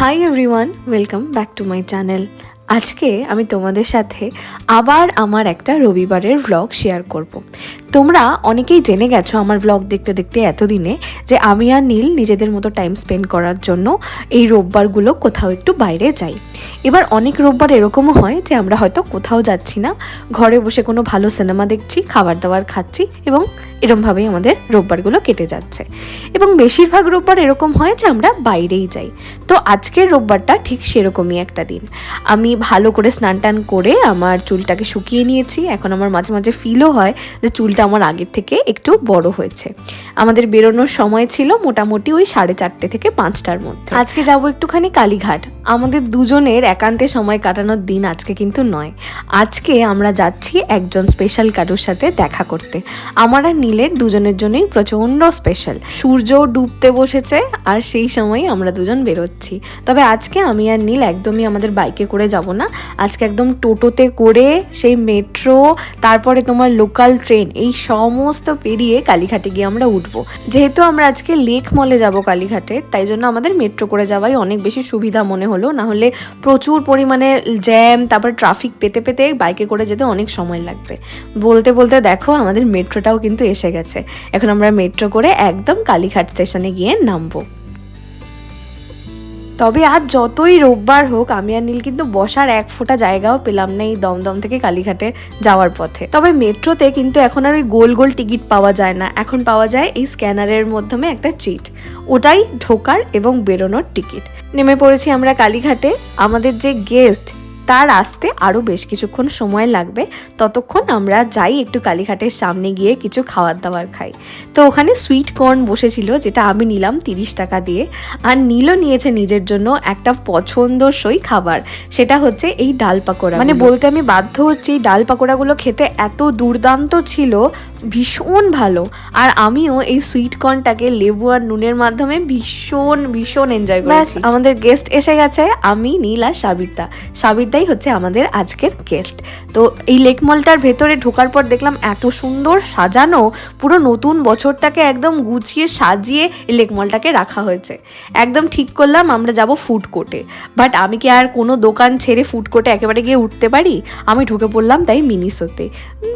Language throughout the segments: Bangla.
Hi everyone welcome back to my channel আজকে আমি তোমাদের সাথে আবার আমার একটা রবিবারের ভ্লগ শেয়ার করব। তোমরা অনেকেই জেনে গেছো আমার ভ্লগ দেখতে দেখতে এতদিনে যে আমি আর নীল নিজেদের মতো টাইম স্পেন্ড করার জন্য এই রোববারগুলো কোথাও একটু বাইরে যাই। এবার অনেক রোববার এরকমও হয় যে আমরা হয়তো কোথাও যাচ্ছি না। ঘরে বসে কোনো ভালো সিনেমা দেখছি, খাবার দাবার খাচ্ছি এবং এরমভাবেই আমাদের রোববারগুলো কেটে যাচ্ছে। এবং বেশিরভাগ রোববার এরকম হয় যে আমরা বাইরেই যাই। তো আজকের রোববারটা ঠিক সেরকমই একটা দিন। আমি ভালো করে স্নান টান করে আমার চুলটাকে শুকিয়ে নিয়েছি। এখন আমার মাঝে মাঝে ফিলও হয় যে চুলটা আমার আগের থেকে একটু বড় হয়েছে। আমাদের বেরোনোর সময় ছিল মোটামুটি ওই সাড়ে চারটে থেকে পাঁচটার মধ্যে। আজকে যাব একটুখানি কালীঘাট। আমাদের দুজনের একান্তে সময় কাটানোর দিন আজকে কিন্তু নয়। আজকে আমরা যাচ্ছি একজন স্পেশাল কারুর সাথে দেখা করতে। আমার আর নীলের দুজনের জন্যই প্রচণ্ড স্পেশাল সূর্য ডুবতে বসেছে আর সেই সময় আমরা দুজন বেরোচ্ছি। তবে আজকে আমি আর নীল একদমই আমাদের বাইকে করে যাব না। আজকে একদম টোটোতে করে সেই মেট্রো তারপরে তোমার লোকাল ট্রেন এই সমস্ত পেরিয়ে কালীঘাটে গিয়ে আমরা উঠবো। যেহেতু আমরা আজকে লেক মলে যাব কালীঘাটে, তাই জন্য আমাদের মেট্রো করে যাওয়াই অনেক বেশি সুবিধা মনে হলো। হলে প্রচুর পরিমাণে জ্যাম, তারপর ট্রাফিক পেতে পেতে বাইকে করে যেতে অনেক সময় লাগবে। বলতে বলতে দেখো, আমাদের মেট্রোটাও কিন্তু এসে গেছে। এখন আমরা মেট্রো করে একদম কালীঘাট স্টেশনে গিয়ে নামবো। তবে আজ যতই রোববার হোক, আমি আর নীল কিন্তু বসার এক ফোঁটা জায়গাও পেলাম না এই দমদম থেকে কালীঘাটে যাওয়ার পথে। তবে মেট্রোতে কিন্তু এখন আর ওই গোল গোল টিকিট পাওয়া যায় না। এখন পাওয়া যায় এই স্ক্যানারের মাধ্যমে একটা চিট ওটাই ঢোকার এবং বেরোনোর টিকিট। নেমে পড়েছি আমরা কালীঘাটে। আমাদের যে গেস্ট তার আসতে আরও বেশ কিছুক্ষণ সময় লাগবে। ততক্ষণ আমরা যাই একটু কালীঘাটের সামনে গিয়ে কিছু খাবার দাবার খাই। তো ওখানে সুইট কর্ন বসেছিল যেটা আমি নিলাম তিরিশ টাকা দিয়ে। আর নীলও নিয়েছে নিজের জন্য একটা পছন্দসই খাবার সেটা হচ্ছে এই ডাল পাকোড়া মানে বলতে আমি বাধ্য হচ্ছি এই ডাল পাকোড়াগুলো খেতে এত দুর্দান্ত ছিল ভীষণ ভালো। আর আমিও এই সুইট কর্নটাকে লেবু আর নুনের মাধ্যমে ভীষণ ভীষণ এনজয় করেছি। আমাদের গেস্ট এসে গেছে আমি নীল আর সাবিরদা সাবিরদাই হচ্ছে আমাদের আজকের গেস্ট তো এই লেক মলটার ভেতরে ঢোকার পর দেখলাম এত সুন্দর সাজানো, পুরো নতুন বছরটাকে একদম গুছিয়ে সাজিয়ে এই লেক মলটাকে রাখা হয়েছে। একদম ঠিক করলাম, আমরা যাব ফুড কোর্টে বাট আমি কি আর কোনো দোকান ছেড়ে ফুড কোর্টে একেবারে গিয়ে উঠতে পারি? আমি ঢুকে পড়লাম তাই মিনিসোতে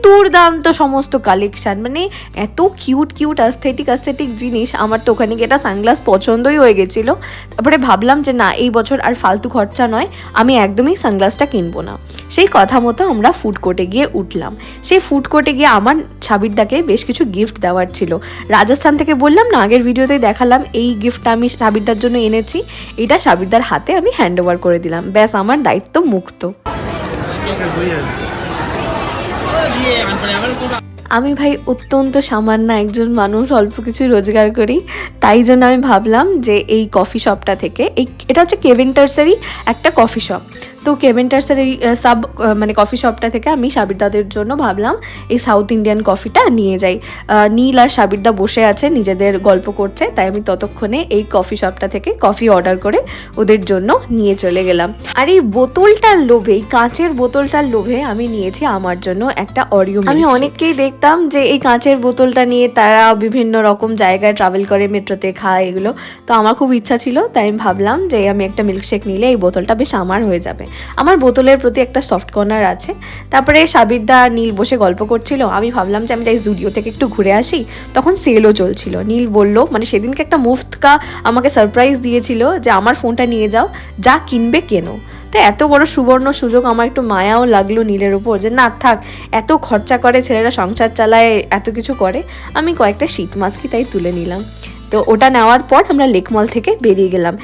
দুর্দান্ত সমস্ত কালেকশান মানে এত কিউট কিউট অ্যাস্থেটিক অ্যাস্থেটিক জিনিস। আমার তো ওখানে গিয়ে একটা সানগ্লাস পছন্দই হয়ে গেছিল। তারপরে ভাবলাম যে না, এই বছর আর ফালতু খরচা নয়। আমি একদমই সানগ্লাসটা কিনবো না। সেই কথা মতো আমরা ফুড কোর্টে গিয়ে উঠলাম। সেই ফুড কোর্টে গিয়ে আমার সাবিরদাকে বেশ কিছু গিফট দেওয়ার ছিল। রাজস্থান থেকে বললাম, না, আগের ভিডিওতেই দেখালাম। এই গিফটটা আমি সাবিরদার জন্য এনেছি। এটা সাবিরদার হাতে আমি হ্যান্ড ওভার করে দিলাম। ব্যাস, আমার দায়িত্ব মুক্ত। আমি ভাই অত্যন্ত সামান্য একজন মানুষ, অল্প কিছু রোজগার করি। তাই জন্য আমি ভাবলাম যে এই কফি শপটা থেকে, এই, এটা হচ্ছে কেভেন্টার্সেরই একটা কফি শপ তো কেভেন্টার্সের এই সাব মানে কফি শপটা থেকে আমি সাবিরদাদের জন্য ভাবলাম এই সাউথ ইন্ডিয়ান কফিটা নিয়ে যাই। নীল আর সাবিরদা বসে আছে, নিজেদের গল্প করছে, তাই আমি ততক্ষণে এই কফি শপটা থেকে কফি অর্ডার করে ওদের জন্য নিয়ে চলে গেলাম। আর এই বোতলটার লোভে, এই কাঁচের বোতলটার লোভে আমি নিয়েছি আমার জন্য একটা অরিও আমি অনেককেই দেখতাম যে এই কাঁচের বোতলটা নিয়ে তারা বিভিন্ন রকম জায়গায় ট্রাভেল করে, মেট্রোতে খায় এগুলো। তো আমার খুব ইচ্ছা ছিল, তাই আমি ভাবলাম যে আমি একটা মিল্কশেক নিলে এই বোতলটা বেশ আমার হয়ে যাবে। আমার বোতলের প্রতি একটা সফট কর্নার আছে। তারপরে সাবিরদা আর নীল বসে গল্প করছিল। আমি ভাবলাম যে আমি যাই জুডিও থেকে একটু ঘুরে আসি। তখন সেলও চলছিল। নীল বলল মানে সেদিনকে একটা মুফতকা আমাকে সারপ্রাইজ দিয়েছিল যে আমার ফোনটা নিয়ে যাও, যা কিনবে কেনো। তো এত বড় সুবর্ণ সুযোগ আমার একটু মায়াও লাগল নীলের উপর যে, না, থাক, এত খরচা করে ছেলেরা সংসার চালায়, এত কিছু করে। আমি কয়েকটা শীত মাস্কই তাই তুলে নিলাম। তো ওটা নেওয়ার পর আমরা লেকমল থেকে বেরিয়ে গেলাম।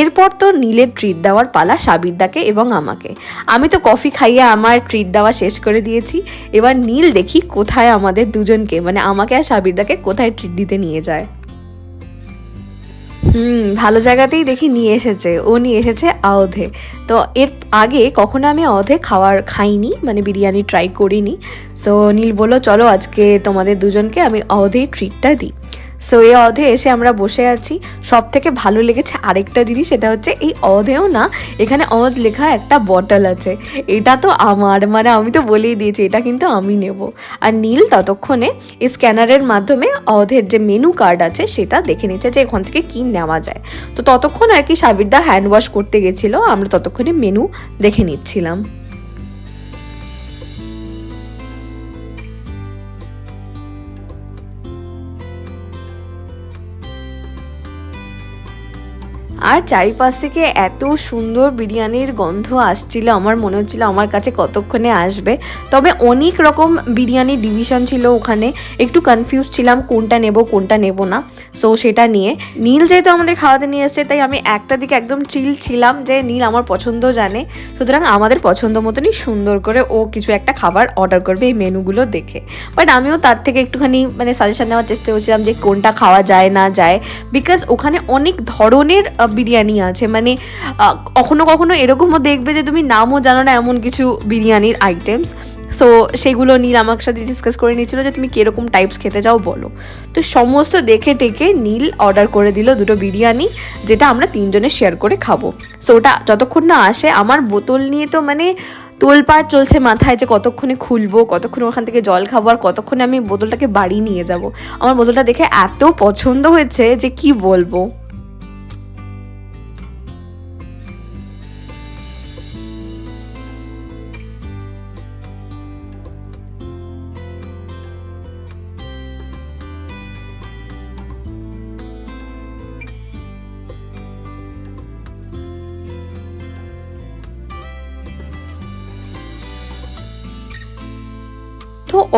এরপর তো নীলের ট্রিট দেওয়ার পালা সাবিরদাকে এবং আমাকে। আমি তো কফি খাইয়ে আমার ট্রিট দেওয়া শেষ করে দিয়েছি। এবার নীল দেখি কোথায় আমাদের দুজনকে মানে আমাকে আর সাবিরদাকে কোথায় ট্রিট দিতে নিয়ে যায়। হুম, ভালো জায়গাতেই দেখি নিয়ে এসেছে। ও নিয়ে এসেছে আওধে তো এর আগে কখনো আমি অধে খাওয়ার খাইনি মানে বিরিয়ানি ট্রাই করিনি। সো নীল বলল, চলো আজকে তোমাদের দুজনকে আমি আওধেই ট্রিটটা দিই। সো এই অধে এসে আমরা বসে আছি। সব থেকে ভালো লেগেছে আরেকটা জিনিস, সেটা হচ্ছে এই অধেও না, এখানে অধ লেখা একটা বটল আছে। এটা তো আমার মানে আমি তো বলেই দিয়েছি, এটা কিন্তু আমি নেব। আর নীল ততক্ষণে এই স্ক্যানারের মাধ্যমে অধের যে মেনু কার্ড আছে, সেটা দেখে নিচ্ছে যে এখান থেকে কি নেওয়া যায়। তো ততক্ষণ আর কি সাবিরদা হ্যান্ড ওয়াশ করতে গেছিল, আমরা ততক্ষণে মেনু দেখে নিচ্ছিলাম। আর চারিপাশ থেকে এত সুন্দর বিরিয়ানির গন্ধ আসছিল, আমার মনে হচ্ছিল আমার কাছে কতক্ষণে আসবে। তবে অনেক রকম বিরিয়ানি ডিভিশন ছিল ওখানে, একটু কনফিউজ ছিলাম কোনটা নেব কোনটা নেব না। সো সেটা নিয়ে। নীল যেহেতু আমাদের খাওয়াতে নিয়ে এসছে, তাই আমি একটা দিকে একদম চিল ছিলাম যে নীল আমার পছন্দ জানে। সুতরাং আমাদের পছন্দ মতনই সুন্দর করে ও কিছু একটা খাবার অর্ডার করবে এই মেনুগুলো দেখে। বাট আমিও তার থেকে একটুখানি মানে সাজেশন নেওয়ার চেষ্টা করছিলাম যে কোনটা খাওয়া যায় না যায়। বিকজ ওখানে অনেক ধরনের বিরিয়ানি আছে। মানে কখনো কখনো এরকমও দেখবে যে তুমি নামও জানো না এমন কিছু বিরিয়ানির আইটেমস সো সেগুলো নীল আমার সাথে ডিসকাস করে নিয়েছিল যে তুমি কীরকম টাইপস খেতে চাও, বলো। তো সমস্ত দেখে টেকে নীল অর্ডার করে দিল দুটো বিরিয়ানি, যেটা আমরা তিনজনে শেয়ার করে খাব। সো ওটা যতক্ষণ না আসে, আমার বোতল নিয়ে তো মানে তোলপাড় চলছে মাথায় যে কতক্ষণে খুলবো, কতক্ষণে ওখান থেকে জল খাব আর কতক্ষণে আমি বোতলটাকে বাড়ি নিয়ে যাব। আমার বোতলটা দেখে এত পছন্দ হয়েছে যে কি বলব।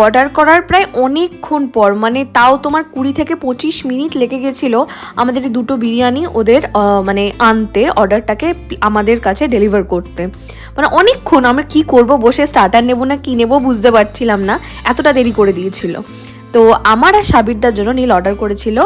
অর্ডার করার প্রায় অনেকক্ষণ পর মানে তাও তোমার কুড়ি থেকে পঁচিশ মিনিট লেগে গেছিল আমাদের দুটো বিরিয়ানি ওদের মানে আনতে অর্ডারটাকে আমাদের কাছে ডেলিভার করতে। মানে অনেকক্ষণ আমরা কি করব, বসে স্টার্টার নেব না কি নেব বুঝতে পারছিলাম না, এতটা দেরি করে দিয়েছিল। তো আমার আর সাবিরদার জন্য নীল অর্ডার করেছিল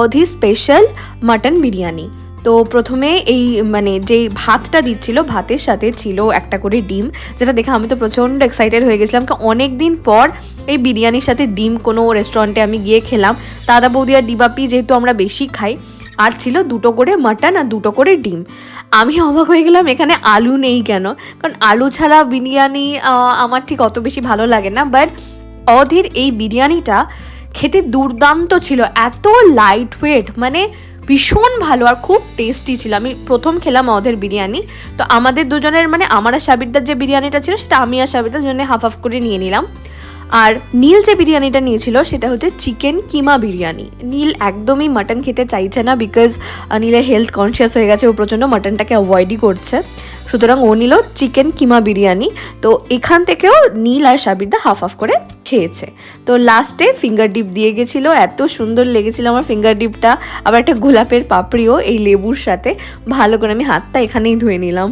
অধি স্পেশাল মাটন বিরিয়ানি। তো প্রথমে এই মানে যেই ভাতটা দিচ্ছিল, ভাতের সাথে ছিল একটা করে ডিম, যেটা দেখে আমি তো প্রচণ্ড এক্সাইটেড হয়ে গেছিলাম। কারণ অনেক দিন পর এই বিরিয়ানির সাথে ডিম কোনো রেস্টুরেন্টে আমি গিয়ে খেলাম। দাদা বৌদি আর ডিবাপি যেহেতু আমরা বেশি খাই, আর ছিল দুটো করে মাটন আর দুটো করে ডিম। আমি অবাক হয়ে গেলাম, এখানে আলু নেই কেন? কারণ আলু ছাড়া বিরিয়ানি আমার ঠিক অত বেশি ভালো লাগে না। বাট অধীর এই বিরিয়ানিটা খেতে দুর্দান্ত ছিল, এত লাইট ওয়েট মানে ভীষণ ভালো আর খুব টেস্টি ছিল। আমি প্রথম খেলাম ওদের বিরিয়ানি। তো আমাদের দুজনের মানে আমার আর সাবিরদার যে বিরিয়ানিটা ছিল, সেটা আমি আর সাবিরদার দুজনে হাফ হাফ করে নিয়ে নিলাম। আর নীল যে বিরিয়ানিটা নিয়েছিল, সেটা হচ্ছে চিকেন কিমা বিরিয়ানি। নীল একদমই মাটন খেতে চাইছে না বিকজ নীলের হেলথ কনসিয়াস হয়ে গেছে, ও প্রচণ্ড মাটনটাকে অ্যাভয়েডই করছে। সুতরাং ও নিল চিকেন কিমা বিরিয়ানি। তো এখান থেকেও নীল আর সাবিরদা হাফ হাফ করে খেয়েছে। তো লাস্টে ফিঙ্গার ডিপ দিয়ে গেছিল, এত সুন্দর লেগেছিল আমার ফিঙ্গার ডিপটা আবার একটা গোলাপের পাপড়িও এই লেবুর সাথে। ভালো করে আমি হাতটা এখানেই ধুয়ে নিলাম।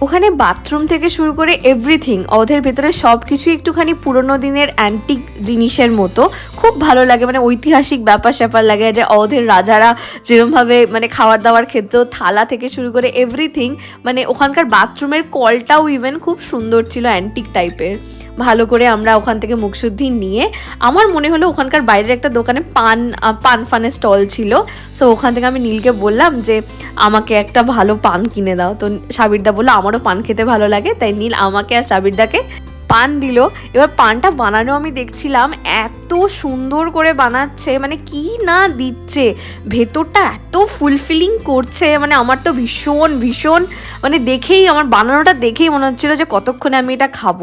ওখানে বাথরুম থেকে শুরু করে এভরিথিং অধের ভেতরে সব কিছুই একটুখানি পুরোনো দিনের অ্যান্টিক জিনিসের মতো। খুব ভালো লাগে মানে ঐতিহাসিক ব্যাপার স্যাপার লাগে যে অধের রাজারা যেরমভাবে মানে খাবার দাবার খেত থালা থেকে শুরু করে এভরিথিং মানে ওখানকার বাথরুমের কলটাও ইভেন খুব সুন্দর ছিল অ্যান্টিক টাইপের ভালো করে আমরা ওখান থেকে মুখশুদ্ধি নিয়ে, আমার মনে হলো ওখানকার বাইরের একটা দোকানে পান পান ফানের স্টল ছিল। সো ওখান থেকে আমি নীলকে বললাম যে, আমাকে একটা ভালো পান কিনে দাও। তো সাবিরদা বলল, আমারও পান খেতে ভালো লাগে। তাই নীল আমাকে আর সাবিরদাকে পান দিল। এবার পানটা বানানো আমি দেখছিলাম, এত সুন্দর করে বানাচ্ছে মানে কি না দিচ্ছে। ভেতরটা এত ফুলফিলিং করছে মানে আমার তো ভীষণ ভীষণ মানে দেখেই, আমার বানানোটা দেখেই মনে হচ্ছিল যে কতক্ষণে আমি এটা খাব।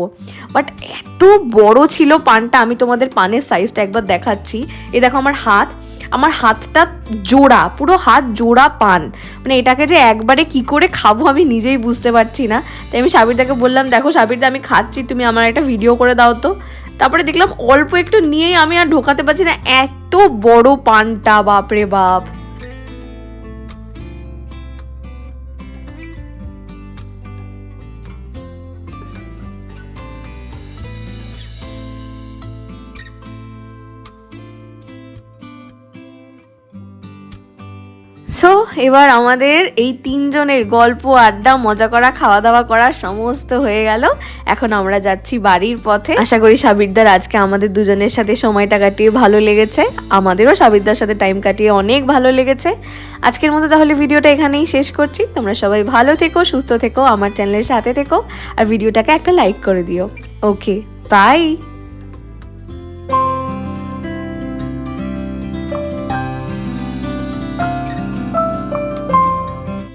বাট এত বড় ছিল পানটা, আমি তোমাদের পানের সাইজটা একবার দেখাচ্ছি। এ দেখো আমার হাত আমার হাতটা জোড়া, পুরো হাত জোড়া পান। মানে এটাকে যে একবারে কি করে খাব আমি নিজেই বুঝতে পারছি না। তাই আমি সাবিরদাকে বললাম, দেখো সাবিরদা, আমি খাচ্ছি, তুমি আমার একটা ভিডিও করে দাও তো। তারপরে দেখলাম অল্প একটু নিয়েই আমি আর ঢোকাতে পারছি না। এত বড় পানটা, বাপরে বাপ। সো এবার আমাদের এই তিনজনের গল্প, আড্ডা, মজা করা খাওয়া দাওয়া করা সমস্ত হয়ে গেল। এখন আমরা যাচ্ছি বাড়ির পথে। আশা করি সাবিরদার আজকে আমাদের দুজনের সাথে সময়টা কাটিয়ে ভালো লেগেছে। আমাদেরও সাবিরদার সাথে টাইম কাটিয়ে অনেক ভালো লেগেছে। আজকের মতো তাহলে ভিডিওটা এখানেই শেষ করছি। তোমরা সবাই ভালো থেকো, সুস্থ থেকো, আমার চ্যানেলের সাথে থেকো। আর ভিডিওটাকে একটা লাইক করে দিও। Okay bye